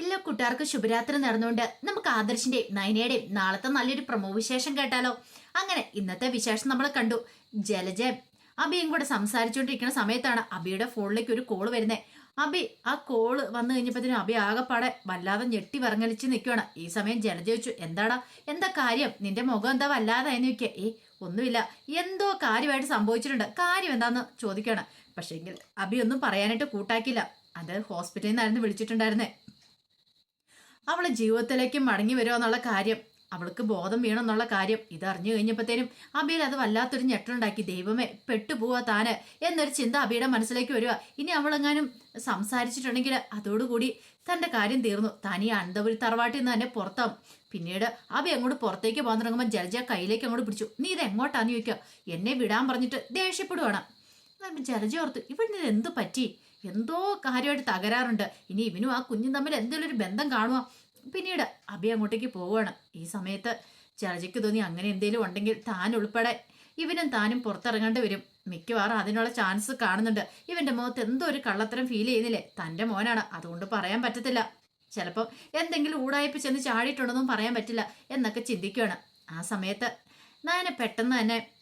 എല്ലാ കൂട്ടുകാർക്കും ശുഭരാത്രി നടന്നുകൊണ്ട് നമുക്ക് ആദർശിന്റെയും നയനയുടെയും നാളത്തെ നല്ലൊരു പ്രമോ വിശേഷം കേട്ടാലോ? അങ്ങനെ ഇന്നത്തെ വിശേഷം നമ്മൾ കണ്ടു. ജലജ അബിയും കൂടെ സംസാരിച്ചുകൊണ്ടിരിക്കുന്ന സമയത്താണ് അബിയുടെ ഫോണിലേക്ക് ഒരു കോൾ വരുന്നത് അബി ആ കോൾ വന്നു കഴിഞ്ഞപ്പോഴത്തേനും അബി ആകെപ്പാടെ വല്ലാതെ ഞെട്ടി വിറങ്ങലിച്ച് നിൽക്കുകയാണ് ഈ സമയം ജലജ ചോദിച്ചു എന്താടാ? എന്താ കാര്യം? നിന്റെ മുഖം എന്താ വല്ലാതെ വല്ലാതായെന്ന് ചോദിക്കുക. ഏ ഒന്നുമില്ല. എന്തോ കാര്യമായിട്ട് സംഭവിച്ചിട്ടുണ്ട്. കാര്യം എന്താന്ന് ചോദിക്കുകയാണ്. പക്ഷേങ്കിൽ അബി ഒന്നും പറയാനായിട്ട് കൂട്ടാക്കില്ല അത് ഹോസ്പിറ്റലിൽ നിന്നായിരുന്നു വിളിച്ചിട്ടുണ്ടായിരുന്നേ. അവൾ ജീവിതത്തിലേക്ക് മടങ്ങി വരുമോ എന്നുള്ള കാര്യം അവൾക്ക് ബോധം വീണെന്നുള്ള കാര്യം ഇതറിഞ്ഞു കഴിഞ്ഞപ്പോഴത്തേനും അബിയിൽ അത് വല്ലാത്തൊരു ഞെട്ടുണ്ടാക്കി ദൈവമേ പെട്ടുപോവാ താന് എന്നൊരു ചിന്ത അബിയുടെ മനസ്സിലേക്ക് വരിക. ഇനി അവളെങ്ങാനും സംസാരിച്ചിട്ടുണ്ടെങ്കിൽ അതോടുകൂടി തന്റെ കാര്യം തീർന്നു. താൻ ഈ അന്തപുരി തറവാട്ടിൽ നിന്ന് തന്നെ പുറത്താവും. പിന്നീട് അബി അങ്ങോട്ട് പുറത്തേക്ക് പോകാൻ തുടങ്ങുമ്പോൾ ജലജ കയ്യിലേക്ക് അങ്ങോട്ട് പിടിച്ചു. നീ ഇത് എങ്ങോട്ടാന്ന് ചോദിക്കുക? എന്നെ വിടാൻ പറഞ്ഞിട്ട് ദേഷ്യപ്പെടുവാണ്. ജലജ ഓർത്തു ഇവിടെ എന്ത് പറ്റി? എന്തോ കാര്യമായിട്ട് തകരാറുണ്ട്. ഇനി ഇവനും ആ കുഞ്ഞും തമ്മിൽ എന്തെങ്കിലും ഒരു ബന്ധം കാണുക പിന്നീട് അഭി അങ്ങോട്ടേക്ക് പോവുകയാണ്. ഈ സമയത്ത് ചർജയ്ക്ക് തോന്നി അങ്ങനെ എന്തെങ്കിലും ഉണ്ടെങ്കിൽ താൻ ഉൾപ്പെടെ ഇവനും താനും പുറത്തിറങ്ങേണ്ടി വരും. മിക്കവാറും അതിനുള്ള ചാൻസ് കാണുന്നുണ്ട്. ഇവന്റെ മുഖത്ത് എന്തോ ഒരു കള്ളത്തരം ഫീൽ ചെയ്യുന്നില്ലേ? തന്റെ മോനാണ്. അതുകൊണ്ട് പറയാൻ പറ്റത്തില്ല. ചിലപ്പോൾ എന്തെങ്കിലും ഊടായ്പ ചെന്ന് ചാടിയിട്ടുണ്ടെന്നും പറയാൻ പറ്റില്ല എന്നൊക്കെ ചിന്തിക്കുകയാണ് ആ സമയത്ത് നയനെ പെട്ടെന്ന് തന്നെ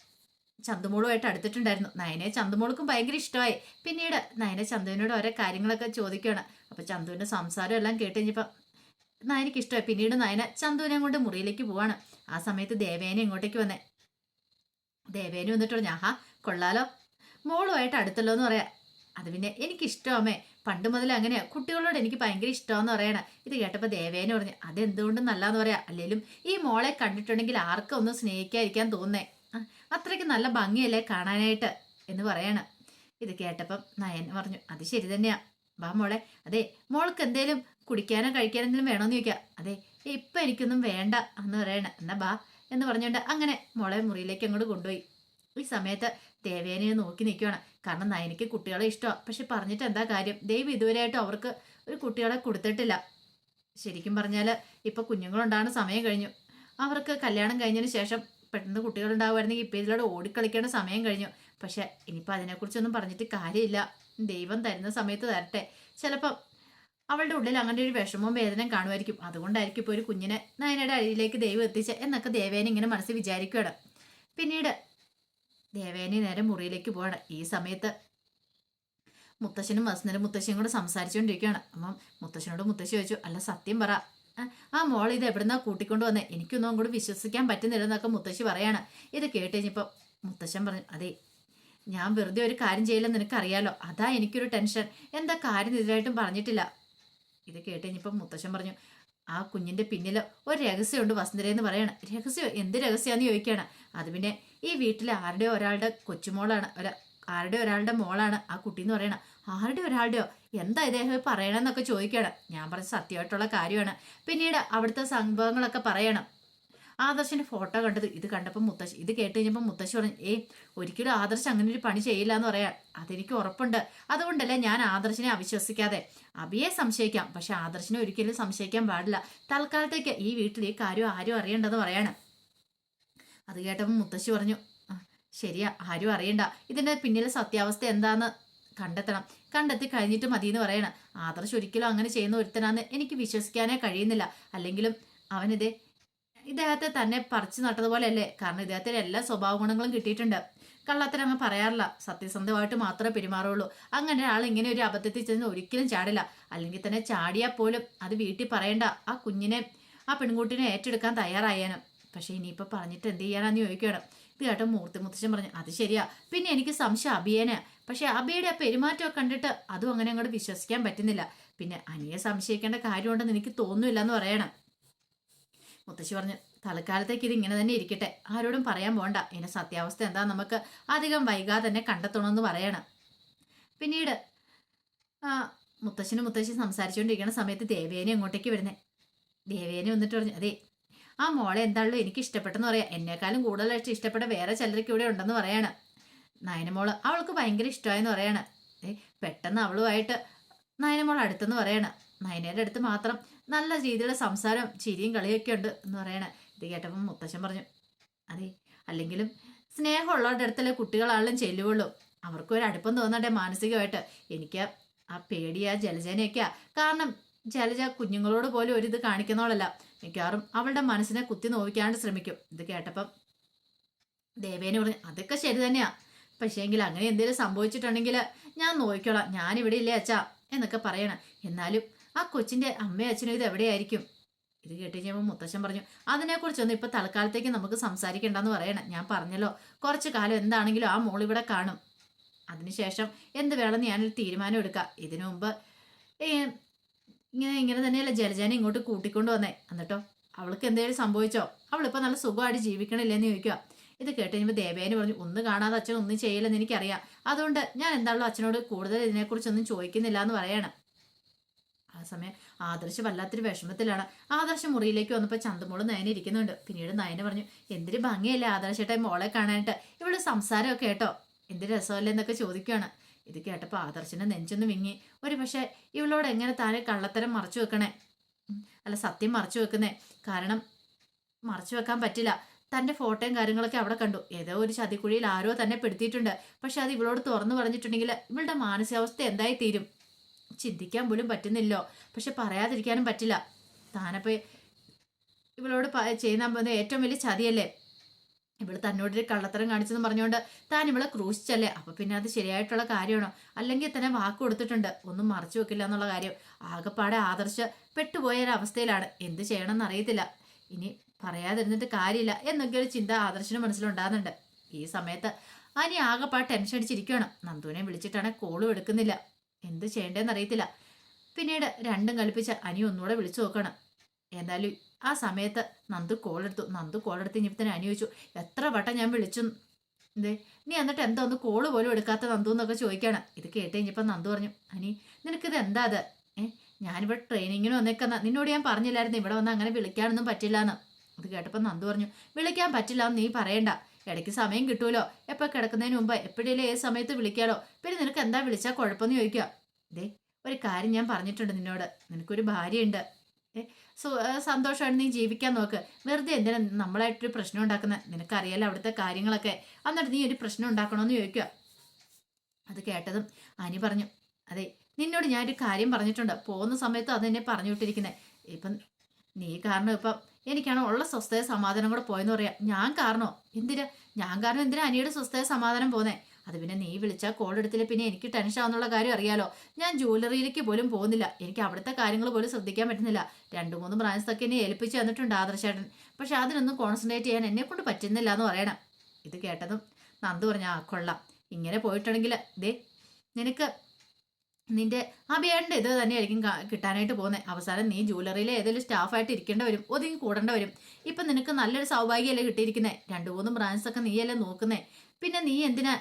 ചന്തുമോളുമായിട്ട് അടുത്തിട്ടുണ്ടായിരുന്നു. നയനെ ചന്തുമോൾക്കും ഭയങ്കര ഇഷ്ടമായി. പിന്നീട് നയനെ ചന്തുവിനോട് ഓരോ കാര്യങ്ങളൊക്കെ ചോദിക്കുകയാണ്. അപ്പൊ ചന്തുവിന്റെ സംസാരം എല്ലാം കേട്ട് കഴിഞ്ഞപ്പോൾ നയനക്ക് ഇഷ്ടമായി. പിന്നീട് നയന ചന്തുവിനെ കൊണ്ട് മുറിയിലേക്ക് പോവാണ്. ആ സമയത്ത് ദേവേനെ ഇങ്ങോട്ടേക്ക് വന്നേ. ദേവേനെ വന്നിട്ട് പറഞ്ഞു ആഹാ കൊള്ളാലോ. മോളുമായിട്ട് അടുത്തല്ലോ എന്ന് പറയാം. അത് പിന്നെ എനിക്കിഷ്ടമേ പണ്ട് മുതൽ അങ്ങനെയാ. കുട്ടികളോട് എനിക്ക് ഭയങ്കര ഇഷ്ടമെന്ന് പറയണ. ഇത് കേട്ടപ്പോൾ ദേവേനെ പറഞ്ഞു അതെന്തുകൊണ്ടും നല്ലതെന്ന് പറയാം. അല്ലെങ്കിലും ഈ മോളെ കണ്ടിട്ടുണ്ടെങ്കിൽ ആർക്കും ഒന്നും സ്നേഹിക്കാതിരിക്കാൻ തോന്നേ. അത്രയ്ക്ക് നല്ല ഭംഗിയല്ലേ കാണാനായിട്ട് എന്ന് പറയാണ്. ഇത് കേട്ടപ്പം നയൻ പറഞ്ഞു അത് ശരി തന്നെയാ. വാ മോളെ. അതെ മോൾക്ക് എന്തേലും കുടിക്കാനോ കഴിക്കാനോ എന്തെങ്കിലും വേണോന്ന് ചോദിക്കാം. അതെ ഇപ്പൊ എനിക്കൊന്നും വേണ്ട എന്ന് പറയണ. എന്നാ ബാ എന്ന് പറഞ്ഞുകൊണ്ട് അങ്ങനെ മോളെ മുറിയിലേക്ക് അങ്ങോട്ട് കൊണ്ടുപോയി. ഈ സമയത്ത് ദേവേനെ നോക്കി നിൽക്കുകയാണ് കാരണം നയനിക്ക് കുട്ടികളെ ഇഷ്ടമാണ് പക്ഷെ പറഞ്ഞിട്ട് എന്താ കാര്യം? ദൈവം ഇതുവരെയായിട്ടും അവർക്ക് ഒരു കുട്ടികളെ കൊടുത്തിട്ടില്ല. ശരിക്കും പറഞ്ഞാൽ ഇപ്പൊ കുഞ്ഞുങ്ങളുണ്ടാകുന്ന സമയം കഴിഞ്ഞു. അവർക്ക് കല്യാണം കഴിഞ്ഞതിന് ശേഷം പെട്ടെന്ന് കുട്ടികളുണ്ടാവുമായിരുന്നെങ്കിൽ ഇപ്പം ഇതിലൂടെ ഓടിക്കളിക്കേണ്ട സമയം കഴിഞ്ഞു. പക്ഷെ ഇനിയിപ്പോൾ അതിനെക്കുറിച്ചൊന്നും പറഞ്ഞിട്ട് കാര്യമില്ല. ദൈവം തരുന്ന സമയത്ത് തരട്ടെ. ചിലപ്പം അവളുടെ ഉള്ളിൽ അങ്ങനെ ഒരു വിഷമവും വേദനയും കാണുമായിരിക്കും. അതുകൊണ്ടായിരിക്കും ഇപ്പോൾ ഒരു കുഞ്ഞിനെ നയനയുടെ അഴിയിലേക്ക് ദൈവം എത്തിച്ച എന്നൊക്കെ ദേവേനെ ഇങ്ങനെ മനസ്സിൽ വിചാരിക്കുകയാണ് പിന്നീട് ദേവേനെ നേരെ മുറിയിലേക്ക് പോവാണ്. ഈ സമയത്ത് മുത്തശ്ശനും വസന്തനും മുത്തശ്ശിയും കൂടെ സംസാരിച്ചുകൊണ്ടിരിക്കുകയാണ്. അപ്പം മുത്തശ്ശനോട് മുത്തശ്ശി ചോദിച്ചു അല്ല സത്യം പറ. ആ, മോൾ ഇത് എവിടുന്നാ കൂട്ടിക്കൊണ്ടു വന്നേ? എനിക്കൊന്നും കൂടി വിശ്വസിക്കാൻ പറ്റുന്നില്ലെന്നൊക്കെ മുത്തശ്ശി പറയാണ്. ഇത് കേട്ട് മുത്തശ്ശൻ പറഞ്ഞു അതെ ഞാൻ വെറുതെ ഒരു കാര്യം ചെയ്യില്ലെന്ന് നിനക്കറിയാലോ. അതാ എനിക്കൊരു ടെൻഷൻ. എന്താ കാര്യം ഇതിലായിട്ടും പറഞ്ഞിട്ടില്ല. ഇത് കേട്ട് കഴിഞ്ഞപ്പോൾ മുത്തശ്ശൻ പറഞ്ഞു ആ കുഞ്ഞിന്റെ പിന്നിൽ ഒരു രഹസ്യമുണ്ട് വസുന്ധരയെന്ന് പറയണം. രഹസ്യം? എന്ത് രഹസ്യമാന്ന് ചോദിക്കുകയാണ്? അത് പിന്നെ ഈ വീട്ടിലെ ആരുടെ ഒരാളുടെ കൊച്ചുമോളാണ്. ഒരാ ആരുടെ ഒരാളുടെ മോളാണ് ആ കുട്ടി എന്ന് പറയണം. ആരുടെ ഒരാളുടെയോ? എന്താ ഇദ്ദേഹം പറയണമെന്നൊക്കെ ചോദിക്കണം ഞാൻ പറഞ്ഞ സത്യമായിട്ടുള്ള കാര്യമാണ്. പിന്നീട് അവിടുത്തെ സംഭവങ്ങളൊക്കെ പറയണം. ആദർശിന്റെ ഫോട്ടോ കണ്ടത് ഇത് കണ്ടപ്പോൾ മുത്തശ്ശി ഇത് കേട്ട് കഴിഞ്ഞപ്പോൾ മുത്തശ്ശി പറഞ്ഞു ഏ ഒരിക്കലും ആദർശ് അങ്ങനെ ഒരു പണി ചെയ്യില്ല എന്ന് പറയാം അതെനിക്ക് ഉറപ്പുണ്ട്. അതുകൊണ്ടല്ലേ ഞാൻ ആദർശിനെ അവിശ്വസിക്കാതെ. അബിയെ സംശയിക്കാം പക്ഷെ ആദർശിനെ ഒരിക്കലും സംശയിക്കാൻ പാടില്ല. തൽക്കാലത്തേക്ക് ഈ വീട്ടിൽ ഈ കാര്യം ആരും അറിയണ്ടെന്ന് പറയാണ്. അത് കേട്ടപ്പോൾ മുത്തശ്ശി പറഞ്ഞു ശരിയാ ആരും അറിയണ്ട. ഇതിന്റെ പിന്നിലെ സത്യാവസ്ഥ എന്താന്ന് കണ്ടെത്തണം. കണ്ടെത്തി കഴിഞ്ഞിട്ട് മതി എന്ന് പറയണം. ആദർശ് ഒരിക്കലും അങ്ങനെ ചെയ്യുന്ന ഒരുത്തനാന്ന് എനിക്ക് വിശ്വസിക്കാനേ കഴിയുന്നില്ല. അല്ലെങ്കിലും അവനിത് ഇദ്ദേഹത്തെ തന്നെ പറിച്ചു നട്ടതുപോലെയല്ലേ? കാരണം ഇദ്ദേഹത്തിന് എല്ലാ സ്വഭാവ ഗുണങ്ങളും കിട്ടിയിട്ടുണ്ട്. കള്ളത്തരം അങ്ങ് പറയാറില്ല. സത്യസന്ധമായിട്ട് മാത്രമേ പെരുമാറുള്ളൂ. അങ്ങനെ ഒരാൾ ഇങ്ങനെ ഒരു അബദ്ധത്തിൽ ചെന്ന് ഒരിക്കലും ചാടില്ല. അല്ലെങ്കിൽ തന്നെ ചാടിയാൽ പോലും അത് വീട്ടിൽ പറയണ്ട. ആ കുഞ്ഞിനെ ആ പെൺകുട്ടിനെ ഏറ്റെടുക്കാൻ തയ്യാറായാനും. പക്ഷെ ഇനിയിപ്പോൾ പറഞ്ഞിട്ട് എന്ത് ചെയ്യാനാന്ന് ചോദിക്കണം ഇത് കേട്ടോ മൂർത്തി മുത്തശ്ശൻ പറഞ്ഞു അത് ശരിയാ. പിന്നെ എനിക്ക് സംശയം അഭിയന്. പക്ഷെ അബിയുടെ ആ പെരുമാറ്റമൊക്കെ കണ്ടിട്ട് അതും അങ്ങനെ അങ്ങോട്ട് വിശ്വസിക്കാൻ പറ്റുന്നില്ല. പിന്നെ അനിയെ സംശയിക്കേണ്ട കാര്യമുണ്ടെന്ന് എനിക്ക് തോന്നുന്നില്ല എന്ന് പറയണം. മുത്തശ്ശി പറഞ്ഞു തൽക്കാലത്തേക്ക് ഇത് ഇങ്ങനെ തന്നെ ഇരിക്കട്ടെ. ആരോടും പറയാൻ പോണ്ട. ഇതിന്റെ സത്യാവസ്ഥ എന്താ നമുക്ക് അധികം വൈകാതെ തന്നെ കണ്ടെത്തണമെന്ന് പറയണം. പിന്നീട് ആ മുത്തശ്ശനും മുത്തശ്ശി സംസാരിച്ചുകൊണ്ടിരിക്കുന്ന സമയത്ത് ദേവേനെ അങ്ങോട്ടേക്ക് വരുന്നേ. ദേവേനെ വന്നിട്ട് പറഞ്ഞു അതെ ആ മോളെ എന്താണല്ലോ എനിക്ക് ഇഷ്ടപ്പെട്ടെന്ന് പറയാം. എന്നെക്കാളും കൂടുതലായിട്ട് ഇഷ്ടപ്പെട്ട വേറെ ചിലർക്ക് ഇവിടെ ഉണ്ടെന്ന് പറയാണ്. നയനമോൾ അവൾക്ക് ഭയങ്കര ഇഷ്ടമായെന്ന് പറയാണ്. ഏ പെട്ടെന്ന് അവളുമായിട്ട് നയനമോൾ അടുത്തെന്ന് പറയാണ്. നയനയുടെ അടുത്ത് മാത്രം നല്ല രീതിയിലുള്ള സംസാരം ചിരിയും കളിയൊക്കെ ഉണ്ട് എന്ന് പറയണേ. ഇത് കേട്ടപ്പം മുത്തശ്ശൻ പറഞ്ഞു അതെ അല്ലെങ്കിലും സ്നേഹമുള്ളവരുടെ അടുത്തല്ലേ കുട്ടികളാണെങ്കിലും ചെല്ലുവുള്ളൂ അവർക്ക് ഒരു അടുപ്പം തോന്നട്ടെ മാനസികമായിട്ട്. എനിക്ക് ആ പേടിയാ ജലജേനയൊക്കെയാ. കാരണം ജലജ കുഞ്ഞുങ്ങളോട് പോലും ഒരു ഇത് കാണിക്കുന്നവളല്ല. മിക്കവാറും അവളുടെ മനസ്സിനെ കുത്തി നോവിക്കാണ്ട് ശ്രമിക്കും. ഇത് കേട്ടപ്പം ദേവേനെ പറഞ്ഞു അതൊക്കെ ശരി പക്ഷേങ്കിൽ അങ്ങനെ എന്തെങ്കിലും സംഭവിച്ചിട്ടുണ്ടെങ്കിൽ ഞാൻ നോക്കിക്കോളാം. ഞാനിവിടെ ഇല്ലേ അച്ഛാ എന്നൊക്കെ പറയണം. എന്നാലും ആ കൊച്ചിന്റെ അമ്മയും അച്ഛനും ഇത് എവിടെയായിരിക്കും? ഇത് കേട്ട് കഴിഞ്ഞപ്പോൾ മുത്തശ്ശൻ പറഞ്ഞു അതിനെക്കുറിച്ചൊന്നും ഇപ്പൊ തൽക്കാലത്തേക്ക് നമുക്ക് സംസാരിക്കേണ്ടെന്ന് പറയണം. ഞാൻ പറഞ്ഞല്ലോ കുറച്ച് കാലം എന്താണെങ്കിലും ആ മോൾ ഇവിടെ കാണും. അതിനുശേഷം എന്ത് വേണമെന്ന് ഞാൻ തീരുമാനം എടുക്കാം. ഇതിനു മുമ്പ് ഇങ്ങനെ ഇങ്ങനെ തന്നെയല്ല ജലജാനെ ഇങ്ങോട്ട് കൂട്ടിക്കൊണ്ട് വന്നേ. എന്നിട്ടോ അവൾക്ക് എന്തെങ്കിലും സംഭവിച്ചോ? അവളിപ്പോൾ നല്ല സുഖമായിട്ട് ജീവിക്കണില്ലെന്ന് ചോദിക്കുക ഇത് കേട്ട് കഴിയുമ്പോൾ ദേവേനെ പറഞ്ഞു ഒന്നും കാണാതെ അച്ഛൻ ഒന്നും ചെയ്യില്ലെന്ന് എനിക്കറിയാം. അതുകൊണ്ട് ഞാൻ എന്താണല്ലോ അച്ഛനോട് കൂടുതൽ ഇതിനെക്കുറിച്ചൊന്നും ചോദിക്കുന്നില്ല എന്ന് പറയണം. ആ സമയം ആദർശ് വല്ലാത്തൊരു വിഷമത്തിലാണ്. ആദർശ് മുറിയിലേക്ക് വന്നപ്പോൾ ചന്തമോൾ നയന ഇരിക്കുന്നുണ്ട്. പിന്നീട് നയന പറഞ്ഞു എന്തൊരു ഭംഗിയല്ലേ ആദർശേട്ടായി മോളെ കാണാനായിട്ട്? ഇവൾ സംസാരമൊക്കെ കേട്ടോ. എന്ത് രസമല്ലേ എന്നൊക്കെ ചോദിക്കുകയാണ് ഇത് കേട്ടപ്പോൾ ആദർശിനെ നെഞ്ചൊന്ന് വിങ്ങി. ഒരു പക്ഷേ ഇവളോട് എങ്ങനെ താനെ കള്ളത്തരം മറച്ചു വെക്കണേ? അല്ല സത്യം മറച്ചു വെക്കുന്നേ. കാരണം മറച്ചു വെക്കാൻ പറ്റില്ല. തന്റെ ഫോട്ടോയും കാര്യങ്ങളൊക്കെ അവിടെ കണ്ടു. ഏതോ ഒരു ചതിക്കുഴിയിൽ ആരോ തന്നെ പെടുത്തിയിട്ടുണ്ട്. പക്ഷെ അത് ഇവളോട് തുറന്നു പറഞ്ഞിട്ടുണ്ടെങ്കിൽ ഇവളുടെ മാനസികാവസ്ഥ എന്തായി തീരും ചിന്തിക്കാൻ പോലും പറ്റുന്നില്ലോ. പക്ഷെ പറയാതിരിക്കാനും പറ്റില്ല. താനപ്പോ ഇവളോട് ചെയ്യുന്ന പോകുന്നത് ഏറ്റവും വലിയ ചതിയല്ലേ? ഇവൾ തന്നോടൊരു കള്ളത്തരം കാണിച്ചെന്ന് പറഞ്ഞുകൊണ്ട് താൻ ഇവളെ ക്രൂശിച്ചല്ലേ? അപ്പൊ പിന്നെ അത് ശരിയായിട്ടുള്ള കാര്യമാണോ? അല്ലെങ്കിൽ തന്നെ വാക്ക് കൊടുത്തിട്ടുണ്ട്. ഒന്നും മറച്ചു വെക്കില്ല എന്നുള്ള കാര്യം. ആകെപ്പാടെ ആദർശ പെട്ടുപോയ ഒരു അവസ്ഥയിലാണ് എന്ത് ചെയ്യണമെന്ന് അറിയത്തില്ല. ഇനി പറയാതിരുന്നിട്ട് കാര്യമില്ല എന്നൊക്കെ ഒരു ചിന്ത ആദർശന് മനസ്സിലുണ്ടാകുന്നുണ്ട്. ഈ സമയത്ത് അനി ആകെപ്പാട് ടെൻഷൻ അടിച്ചിരിക്കുകയാണ്. നന്ദുവിനെ വിളിച്ചിട്ടാണ് കോളും എടുക്കുന്നില്ല. എന്ത് ചെയ്യേണ്ടതെന്ന് അറിയത്തില്ല. പിന്നീട് രണ്ടും കൽപ്പിച്ച് അനി ഒന്നുകൂടെ വിളിച്ചു നോക്കണം. എന്തായാലും ആ സമയത്ത് നന്ദു കോൾ കോളെടുത്തു നന്ദു കോളെടുത്ത് ഇനി തന്നെ അനി ചോദിച്ചു എത്ര വട്ടം ഞാൻ വിളിച്ചു? എന്തേ നീ എന്നിട്ട് എന്താ ഒന്ന് കോൾ പോലും എടുക്കാത്ത നന്ദു എന്നൊക്കെ ചോദിക്കാണ് ഇത് കേട്ട് കഴിഞ്ഞപ്പോൾ നന്ദു പറഞ്ഞു അനി നിനക്കിത് എന്താ അത്? ഏഹ് ഞാനിവിടെ ട്രെയിനിങ്ങിന് വന്നേക്കുന്ന നിന്നോട് ഞാൻ പറഞ്ഞില്ലായിരുന്നു. ഇവിടെ വന്ന് അങ്ങനെ വിളിക്കാനൊന്നും പറ്റില്ല എന്ന് അത് കേട്ടപ്പോൾ നന്ദു പറഞ്ഞു വിളിക്കാൻ പറ്റില്ല നീ പറയണ്ട. ഇടയ്ക്ക് സമയം കിട്ടുമല്ലോ എപ്പോൾ കിടക്കുന്നതിന് മുമ്പ് എപ്പോഴേലും ഏത് സമയത്ത് വിളിക്കാലോ? പിന്നെ നിനക്ക് എന്താ വിളിച്ചാൽ കുഴപ്പമെന്ന് ചോദിക്കുക ദേ ഒരു കാര്യം ഞാൻ പറഞ്ഞിട്ടുണ്ട് നിന്നോട്. നിനക്കൊരു ഭാര്യയുണ്ട്. ഏ സന്തോഷമാണ് നീ ജീവിക്കാൻ നോക്ക്. വെറുതെ എന്തിനാ നമ്മളായിട്ടൊരു പ്രശ്നം ഉണ്ടാക്കുന്നത് നിനക്കറിയാലോ അവിടുത്തെ കാര്യങ്ങളൊക്കെ. എന്നിട്ട് നീ ഒരു പ്രശ്നം ഉണ്ടാക്കണമെന്ന് ചോദിക്കുക അത് കേട്ടതും അനി പറഞ്ഞു അതെ നിന്നോട് ഞാനൊരു കാര്യം പറഞ്ഞിട്ടുണ്ട്. പോകുന്ന സമയത്ത് അത് എന്നെ പറഞ്ഞു വിട്ടിരിക്കുന്നത് ഇപ്പം നീ കാരണം ഇപ്പം എനിക്കാണ് ഉള്ള സ്വസ്ഥത സമാധാനം കൂടെ പോയെന്ന് പറയാം. ഞാൻ കാരണോ? എന്തിനാ? ഞാൻ കാരണം എന്തിനാ അനിയുടെ സ്വസ്ഥത സമാധാനം പോന്നേ? അത് പിന്നെ നീ വിളിച്ചാൽ കോൾ എടുത്തില്ല പിന്നെ എനിക്ക് ടെൻഷൻ ആവുന്നുള്ള കാര്യം അറിയാലോ. ഞാൻ ജ്വല്ലറിയിലേക്ക് പോലും പോകുന്നില്ല. എനിക്ക് അവിടുത്തെ കാര്യങ്ങൾ പോലും ശ്രദ്ധിക്കാൻ പറ്റുന്നില്ല. രണ്ട് മൂന്ന് ബ്രാഞ്ചൊക്കെ എന്നെ ഏൽപ്പിച്ച് തന്നിട്ടുണ്ട് ആദർശേട്ടൻ പക്ഷെ അതിനൊന്നും കോൺസെൻട്രേറ്റ് ചെയ്യാൻ എന്നെ കൊണ്ട് പറ്റുന്നില്ല എന്ന് പറയണം. ഇത് കേട്ടതും നന്ദു പറഞ്ഞ ആ കൊള്ളാം. ഇങ്ങനെ പോയിട്ടുണ്ടെങ്കിൽ ദേ നിനക്ക് നിന്റെ അഭിയേണ്ട ഇത് തന്നെയായിരിക്കും കിട്ടാനായിട്ട് പോകുന്നത് അവസാനം നീ ജ്വല്ലറിയിലെ ഏതെങ്കിലും സ്റ്റാഫായിട്ട് ഇരിക്കേണ്ട വരും ഒതുങ്ങി കൂടേണ്ട വരും ഇപ്പം നിനക്ക് നല്ലൊരു സൗഭാഗ്യമല്ലേ കിട്ടിയിരിക്കുന്നത് രണ്ടു മൂന്ന് ബ്രാഞ്ചസ് ഒക്കെ നീയല്ലേ നോക്കുന്നേ. പിന്നെ നീ എന്തിനാ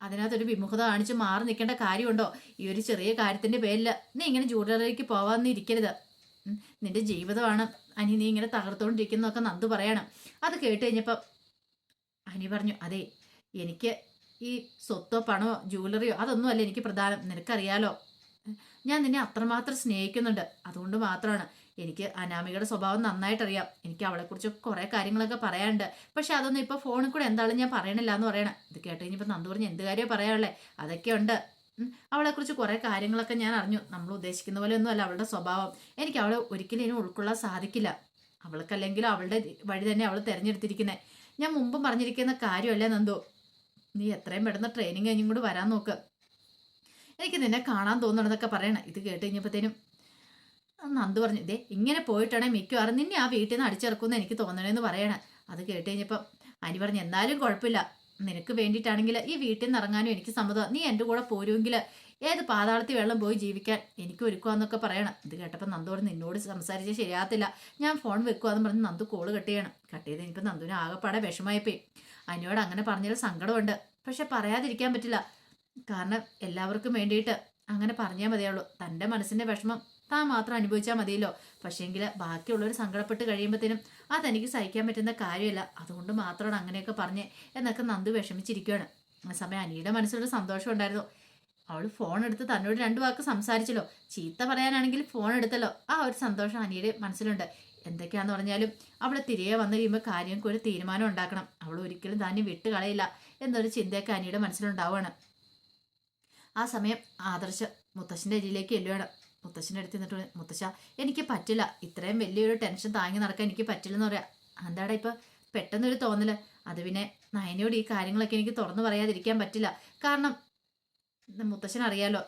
അതിനകത്തൊരു വിമുഖത കാണിച്ച് മാറി നിൽക്കേണ്ട കാര്യമുണ്ടോ? ഈ ഒരു ചെറിയ കാര്യത്തിന്റെ പേരിൽ നീ ഇങ്ങനെ ജ്വല്ലറിയിലേക്ക് പോവാന്ന് ഇരിക്കരുത്. നിന്റെ ജീവിതമാണ്. അനി നീ ഇങ്ങനെ തകർത്തുകൊണ്ടിരിക്കുന്നതൊക്കെ നന്ദു പറയണം. അത് കേട്ട് കഴിഞ്ഞപ്പോൾ അനി പറഞ്ഞു അതെ എനിക്ക് ഈ സ്വത്തോ പണമോ ജ്വല്ലറിയോ അതൊന്നും അല്ല എനിക്ക് പ്രധാനം. നിനക്കറിയാലോ? ഞാൻ നിന്നെ അത്രമാത്രം സ്നേഹിക്കുന്നുണ്ട്. അതുകൊണ്ട് മാത്രമാണ് എനിക്ക് അനാമികയുടെ സ്വഭാവം നന്നായിട്ടറിയാം. എനിക്ക് അവളെക്കുറിച്ച് കുറേ കാര്യങ്ങളൊക്കെ പറയാനുണ്ട്. പക്ഷെ അതൊന്നും ഇപ്പോൾ ഫോണിൽ കൂടെ എന്താണ് ഞാൻ പറയണില്ല എന്ന് പറയണം. ഇത് കേട്ട് കഴിഞ്ഞപ്പോൾ നന്ദു പറഞ്ഞ് എന്ത് കാര്യമോ പറയാനുള്ളേ? അതൊക്കെ ഉണ്ട്. അവളെക്കുറിച്ച് കുറേ കാര്യങ്ങളൊക്കെ ഞാൻ അറിഞ്ഞു. നമ്മൾ ഉദ്ദേശിക്കുന്ന പോലെ ഒന്നും അല്ല അവളുടെ സ്വഭാവം. എനിക്ക് അവളെ ഒരിക്കലും ഇനി ഉൾക്കൊള്ളാൻ സാധിക്കില്ല. അവൾക്കല്ലെങ്കിലും അവളുടെ വഴി തന്നെ അവൾ തിരഞ്ഞെടുത്തിരിക്കുന്നത് ഞാൻ മുമ്പും പറഞ്ഞിരിക്കുന്ന കാര്യമല്ലേ നന്ദു. നീ എത്രയും പെട്ടെന്ന് ട്രെയിനിങ് കഴിഞ്ഞും കൂടി വരാൻ നോക്ക്. എനിക്ക് നിന്നെ കാണാൻ തോന്നണമെന്നൊക്കെ പറയണം. ഇത് കേട്ട് കഴിഞ്ഞപ്പോഴത്തേനും നന്ദു പറഞ്ഞു ഇതേ ഇങ്ങനെ പോയിട്ടാണെങ്കിൽ മിക്കവാറും നിന്നെ ആ വീട്ടിൽ നിന്ന് അടിച്ചിറക്കുമെന്ന് എനിക്ക് തോന്നണേന്ന് പറയണേ. അത് കേട്ട് കഴിഞ്ഞപ്പം അനി പറഞ്ഞു എന്നാലും കുഴപ്പമില്ല. നിനക്ക് വേണ്ടിയിട്ടാണെങ്കിൽ ഈ വീട്ടിൽ നിന്ന് ഇറങ്ങാനും എനിക്ക് സമ്മതം. നീ എന്റെ കൂടെ പോരുമെങ്കിൽ ഏത് പാതാളത്തിൽ വെള്ളം പോയി ജീവിക്കാൻ എനിക്ക് ഒരുക്കുവാന്നൊക്കെ പറയണം. ഇത് കേട്ടപ്പോൾ നന്ദോട് നിന്നോട് സംസാരിച്ച് ശരിയാകത്തില്ല. ഞാൻ ഫോൺ വെക്കുവാന്ന് പറഞ്ഞ് നന്ദു കോൾ കട്ട് ചെയ്യണം. കട്ട് ചെയ്ത് ഇനിയിപ്പോൾ നന്ദുവിന് ആകെപ്പാടെ വിഷമായിപ്പോയി അനിയോട് അങ്ങനെ പറഞ്ഞതിൽ സങ്കടമുണ്ട്. പക്ഷെ പറയാതിരിക്കാൻ പറ്റില്ല. കാരണം എല്ലാവർക്കും വേണ്ടിയിട്ട് അങ്ങനെ പറഞ്ഞാൽ മതിയുള്ളൂ തന്റെ മനസ്സിന്റെ വിഷമം താൻ മാത്രം അനുഭവിച്ചാൽ മതിയല്ലോ. പക്ഷേങ്കിൽ ബാക്കിയുള്ളവർ സങ്കടപ്പെട്ട് കഴിയുമ്പോഴത്തേനും അതെനിക്ക് സഹിക്കാൻ പറ്റുന്ന കാര്യമല്ല അതുകൊണ്ട് മാത്രമാണ് അങ്ങനെയൊക്കെ പറഞ്ഞ് എന്നൊക്കെ നന്ദു വിഷമിച്ചിരിക്കുകയാണ് ആ സമയം അനിയുടെ മനസ്സിലൊരു സന്തോഷം ഉണ്ടായിരുന്നു. അവൾ ഫോൺ എടുത്ത് തന്നോട് രണ്ട് വാക്ക് സംസാരിച്ചല്ലോ. ചീത്ത പറയാനാണെങ്കിൽ ഫോൺ എടുത്തല്ലോ. ആ ഒരു സന്തോഷം അനിയുടെ മനസ്സിലുണ്ട്. എന്തൊക്കെയാന്ന് പറഞ്ഞാലും അവൾ തിരികെ വന്നു കഴിയുമ്പോൾ കാര്യങ്ങൾക്ക് ഒരു തീരുമാനം ഉണ്ടാക്കണം. അവൾ ഒരിക്കലും തന്നെ വിട്ട് കളയില്ല എന്നൊരു ചിന്തയൊക്കെ അനിയുടെ മനസ്സിലുണ്ടാവുകയാണ് ആ സമയം ആദർശ മുത്തശ്ശന്റെ അരിയിലേക്ക് ചെല്ലുകയാണ് മുത്തശ്ശന്റെ അടുത്ത് നിന്നിട്ട് മുത്തശ്ശ എനിക്ക് പറ്റില്ല. ഇത്രയും വലിയൊരു ടെൻഷൻ താങ്ങി നടക്കാൻ എനിക്ക് പറ്റില്ലെന്ന് പറയാം. എന്താടാ ഇപ്പം പെട്ടെന്നൊരു തോന്നൽ അത് പിന്നെ നയനയോട് ഈ കാര്യങ്ങളൊക്കെ എനിക്ക് തുറന്നു പറയാതിരിക്കാൻ പറ്റില്ല. കാരണം മുത്തശ്ശൻ അറിയാലോ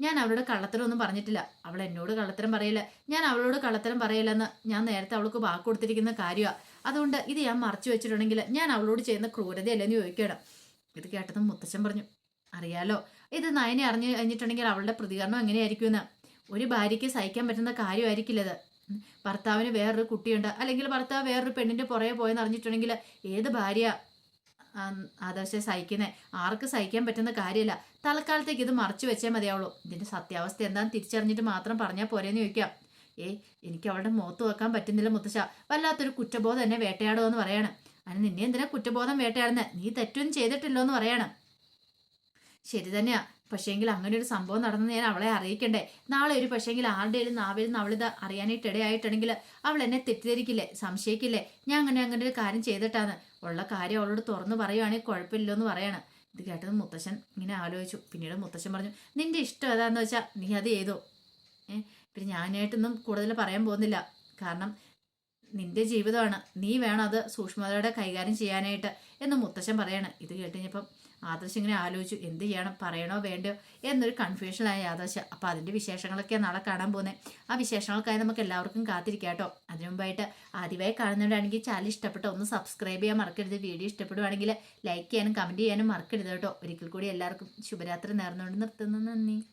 ഞാൻ അവളോട് കള്ളത്തരമൊന്നും പറഞ്ഞിട്ടില്ല. അവൾ എന്നോട് കള്ളത്തരം പറയില്ല ഞാൻ അവളോട് കള്ളത്തരം പറയില്ലെന്ന് ഞാൻ നേരത്തെ അവൾക്ക് വാക്ക് കൊടുത്തിരിക്കുന്ന കാര്യമാണ് അതുകൊണ്ട് ഇത് ഞാൻ മറച്ചു വെച്ചിട്ടുണ്ടെങ്കിൽ ഞാൻ അവളോട് ചെയ്യുന്ന ക്രൂരതയല്ലെന്ന് ചോദിക്കണം ഇത് കേട്ടതും മുത്തശ്ശൻ പറഞ്ഞു അറിയാലോ ഇത് നയനെ അറിഞ്ഞു കഴിഞ്ഞിട്ടുണ്ടെങ്കിൽ അവളുടെ പ്രതികരണം എങ്ങനെയായിരിക്കുമെന്ന്? ഒരു ഭാര്യയ്ക്ക് സഹിക്കാൻ പറ്റുന്ന കാര്യമായിരിക്കില്ലത്. ഭർത്താവിന് വേറൊരു കുട്ടിയുണ്ട്. അല്ലെങ്കിൽ ഭർത്താവ് വേറൊരു പെണ്ണിന്റെ പുറകെ പോയെന്ന് അറിഞ്ഞിട്ടുണ്ടെങ്കിൽ ഏത് ഭാര്യ ആദർശം സഹിക്കുന്നത് ആർക്ക് സഹിക്കാൻ പറ്റുന്ന കാര്യമല്ല. തൽക്കാലത്തേക്ക് ഇത് മറച്ചു വെച്ചേ മതിയാവുള്ളൂ. ഇതിന്റെ സത്യാവസ്ഥ എന്താണെന്ന് തിരിച്ചറിഞ്ഞിട്ട് മാത്രം പറഞ്ഞാൽ പോരേന്ന് ചോദിക്കാം. ഏയ് എനിക്ക് അവളുടെ മുഖത്ത് വെക്കാൻ പറ്റുന്നില്ല മുത്തശ്ശ. വല്ലാത്തൊരു കുറ്റബോധം എന്നെ വേട്ടയാടുമെന്ന് പറയാണ്. അതിന് നിന്നെ എന്തിനാ കുറ്റബോധം വേട്ടയാടുന്നത് നീ തെറ്റൊന്നും ചെയ്തിട്ടില്ലോ എന്ന് പറയാണ്. ശരി തന്നെയാ. പക്ഷേങ്കിൽ അങ്ങനെ ഒരു സംഭവം നടന്നത് ഞാൻ അവളെ അറിയിക്കണ്ടേ. നാളെ ഒരു പക്ഷേങ്കിൽ ആരുടെയും നാവിൽ നിന്ന് അവളിത് അറിയാനായിട്ട് ഇടയായിട്ടുണ്ടെങ്കിൽ അവൾ എന്നെ തെറ്റിദ്ധരിക്കില്ലേ? സംശയിക്കില്ലേ? ഞാൻ അങ്ങനെ അങ്ങനെ ഒരു കാര്യം ചെയ്തിട്ടാണ് ഉള്ള കാര്യം അവളോട് തുറന്നു പറയുവാണെങ്കിൽ കുഴപ്പമില്ലോ എന്ന് പറയാണ്. ഇത് കേട്ടത് മുത്തശ്ശൻ ഇങ്ങനെ ആലോചിച്ചു. പിന്നീട് മുത്തശ്ശൻ പറഞ്ഞു നിന്റെ ഇഷ്ടം ഏതാന്ന് വെച്ചാൽ നീ അത് ചെയ്തോ? ഏഹ് പിന്നെ ഞാനായിട്ടൊന്നും കൂടുതൽ പറയാൻ പോകുന്നില്ല. കാരണം നിന്റെ ജീവിതമാണ്. നീ വേണം അത് സൂക്ഷ്മതയോടെ കൈകാര്യം ചെയ്യാനായിട്ട്. എന്ന് മുത്തശ്ശൻ പറയാണ്. ഇത് കേട്ടുകഴിഞ്ഞപ്പം ആദർശ് ഇങ്ങനെ ആലോചിച്ചു. എന്ത് ചെയ്യണം? പറയണോ വേണ്ടയോ? എന്നൊരു കൺഫ്യൂഷനായി ആദർശ്. അപ്പം അതിന്റെ വിശേഷങ്ങളൊക്കെ നാളെ കാണാൻ പോകുന്നത് ആ വിശേഷങ്ങൾക്കായി നമുക്ക് എല്ലാവർക്കും കാത്തിരിക്കാം കേട്ടോ. അതിനു മുമ്പായിട്ട് ആദ്യമായി കാണുന്നവരാണെങ്കിൽ ചാനൽ ഇഷ്ടപ്പെട്ട ഒന്ന് സബ്സ്ക്രൈബ് ചെയ്യാൻ മറക്കരുത്. വീഡിയോ ഇഷ്ടപ്പെടുവാണെങ്കിൽ ലൈക്ക് ചെയ്യാനും കമന്റ് ചെയ്യാനും മറക്കരുത് കേട്ടോ. ഒരിക്കൽ കൂടി എല്ലാവർക്കും ശുഭരാത്രി നേർന്നുകൊണ്ട് നിർത്തുന്നു. നന്ദി.